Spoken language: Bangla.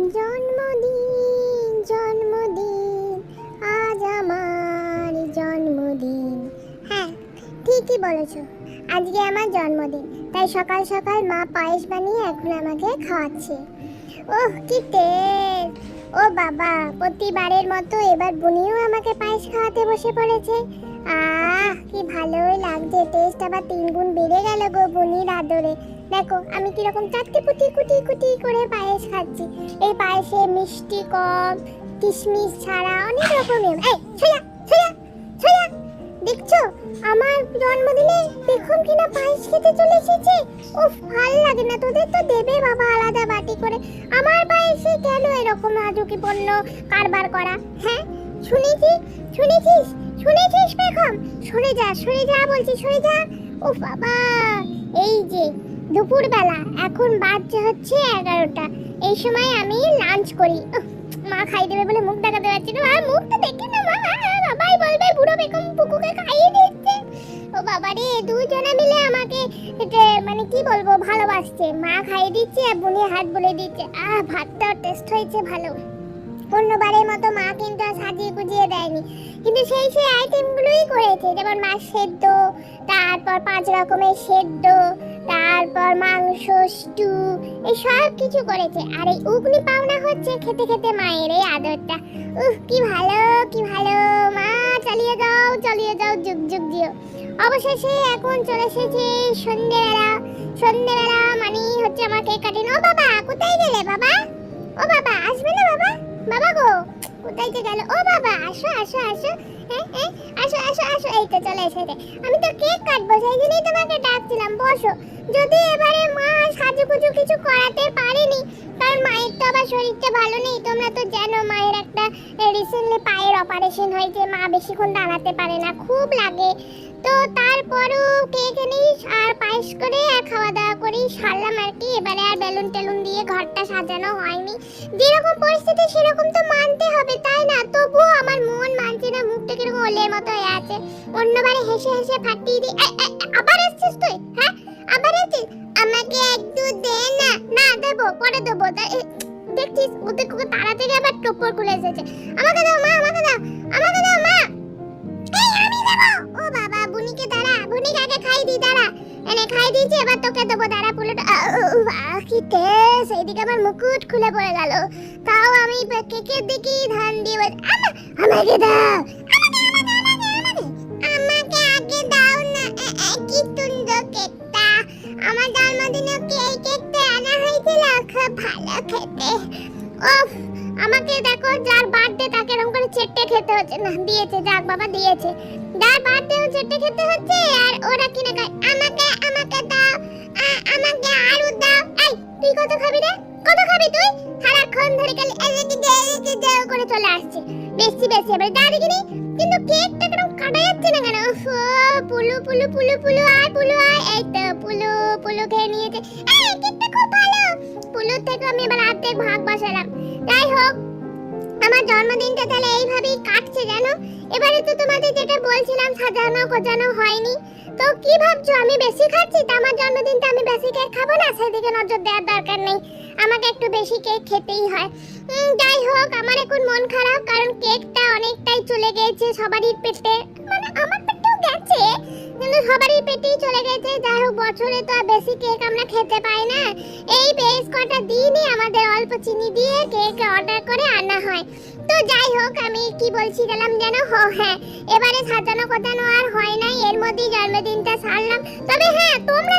জন্মদিন জন্মদিন, আজ আমার জন্মদিন। হ্যাঁ ঠিকই বলেছ, আজকে আমার জন্মদিন, তাই সকাল সকাল মা পায়েস বানিয়ে এখন আমাকে খাওয়াচ্ছে। ওহ, কি টেস্ট! ও বাবা, প্রতিবারের মতো এবার বুনিও আমাকে পায়েস খাওয়াতে বসে পড়েছে। কি ভালোই লাগছে টেস্ট আবার তিন গুণ বেড়ে গেল গো বুনির আদরে। দেখো, আমি কীরকম চারটি পুটি কুটি কুটি করে পায়েস খাচ্ছি। এই পায়েসে মিষ্টি, কম, কিশমিশ ছাড়া অনেক রকমের। এই সোজা সোজা সোজা দেখছ, আমার জন্মদিনে দেখুন কিনা পায়েস খেতে চলে এসেছে। উফ, ভালো লাগে না, তোদের তো দেবে বাবা আলাদা বাটি করে। আমার পায়েসে কেন এরকম পণ্য কারবার করা? হ্যাঁ শুনেছি, শুনেছিস শুনেছিস বেগম? সরে যা সরে যা বলছি, সরে যা। উফ বাবা, এই যে দুপুরবেলা, এখন বাজছে হচ্ছে এগারোটা। এই সময় আমি লাঞ্চ করি। মা খাই দেবে বলে মুখ দেখাতে পারছি না। আর মুখটা দেখে না, মা বাবাই বলবে বুড়ো বেগম পুকুকে খাইয়ে দিচ্ছে। ও বাবা রে, দুজনে মিলে আমাকে মানে কি বলব, ভালোবাসছে। মা খাইয়ে দিচ্ছে আর বুনি হাত বলে দিচ্ছে। আহ, ভাতটাও টেস্ট হয়েছে ভালো। অন্যবারের মতো মা কিন্তু সাজিয়ে গুজিয়ে দেয়নি। কিন্তু সেই সেই আইটেমগুলোই করেছে। যেমন মাছ সেদ্ধ, তারপর পাঁচ রকমের সেদ্ধ, তারপর মাংস স্টু এই সব কিছু করেছে। আর এই উগনি পাওনা হচ্ছে খেতে খেতে মায়ের এই আদরটা। উহ, কি ভালো কি ভালো। মা, চালিয়ে যাও চালিয়ে যাও, যুগ যুগ দিও অবশেষে এখন চলে এসেছে সন্ধেবেলা। সন্ধেবেলা মানে হচ্ছে আমার কেক কাটিং ও বাবা, কোথায় গেলে বাবা? ও বাবা, আসবে না? বাবা গো, কোথায় যে গেল? ও বাবা, আসো আসো আসো। হ্যাঁ হ্যাঁ আসো আসো আসো। এই তো চলে এসেছে। আমি তো কেক কাটবো, সেই জন্যই তোমাকে ডাকছিলাম। বসো। যদি এবারে মা সাজুগুজু কিছু করাতে পারেনি কারণ মায়ের তো আবার শরীরটা ভালো নেই। তোমরা তো জানো মায়ের একটা রিসেন্টলি পায়ের অপারেশন হয়েছে। মা বেশিক্ষণ দাঁড়াতে পারে না, খুব লাগে। তো তারপরও কেক এনেই আর পায়েস করে আর খাওয়া দাওয়া করেই সারলাম আর কি। এবারে আর বেলুন টেলুন দিয়ে ঘরটা সাজানো হয়নি। যেরকম পরিস্থিতি সেরকম তো মানতে হবে, তাই না? তবুও আমার মন মানছে না, মুখটা কীরকম ওলের মতো হয়ে আছে। অন্যবারে হেসে হেসে ফাটিয়ে দিই। আবার এসছিস তুই হ্যাঁ? আবার দেবো পরে দেবো। দেখছিস, ওদের কুকুর তারা থেকে আবার টোপর খুলে এসেছে। আমাকে দাও, মা, আমাকে দাও আমাকে দাও, মা। এই, আমি দেবো। ও বাবা, বুনিকে দাঁড়া, বুনিকে আগে খাই দি, দাঁড়া। এনে খাই দিয়েছি, এবার তোকে দেবো, দাঁড়া, পুরোটা। কি তেজ এইদিকে আমার মুকুট খুলে পড়ে গেল। তাও আমি কেকের দিকেই ধান দিয়ে আমাকে দাও ভালো খেতে। ওফ আমাকে দেখো যার বার্থডে তাকে এরকম করে চেটে খেতে হচ্ছে না, দিয়েছে, যাক বাবা দিয়েছে। যার বার্থডে ও চেটে খেতে হচ্ছে আর ওরা কিনে খায়। আমাকে আমাকে দাও আমাকে আরও দাও। এই, তুই কত খাবি রে? কত খাবি তুই? সারাক্ষণ ধরে খালি করে চলে আসছে। বেশি বেশি এবারে যা দেখিনি কিন্তু কেকটা কেন কাটা যাচ্ছে না কেন? পুলু পুলু পুলু পুলু, আয় পুলু, আয়। এই তো পুলু পুলু খেয়ে নিয়েছে। এই অর্ধেক ভাগ বসালাম। যাই হোক, আমার জন্মদিনটা তাহলে এইভাবেই কাটছে জানো? এবারে তো তোমাদের যেটা বলছিলাম, সাজানো গোজানো হয়নি। তো কি ভাবছ, আমি বেশি খাচ্ছি? তো আমার জন্মদিনটা আমি বেশি কেক খাব না? সেদিকে নজর দেওয়ার দরকার নেই। আমাকে একটু বেশি কেক খেতেই হয়। যাই হোক, আমার এখন মন খারাপ, কারণ কেকটা অনেকটাই চলে গেছে সবারই পেটে। মানে আমার পেটেও গেছে। সবারই পেটেই চলে গেছে। যাই হোক, বছরে তো আর বেশি কেক আমরা খেতে পাই না। এই বেশ কটা দিনই আমাদের অল্প চিনি দিয়ে কেক অর্ডার করে আনা হয়। তো যাই হোক, আমি কি বলছি গেলাম যেন? হ হ্যাঁ এবারে সাজানো কোথানো আর হয় নাই। এর মধ্যেই জন্মদিনটা সারলাম। তবে হ্যাঁ তোমরা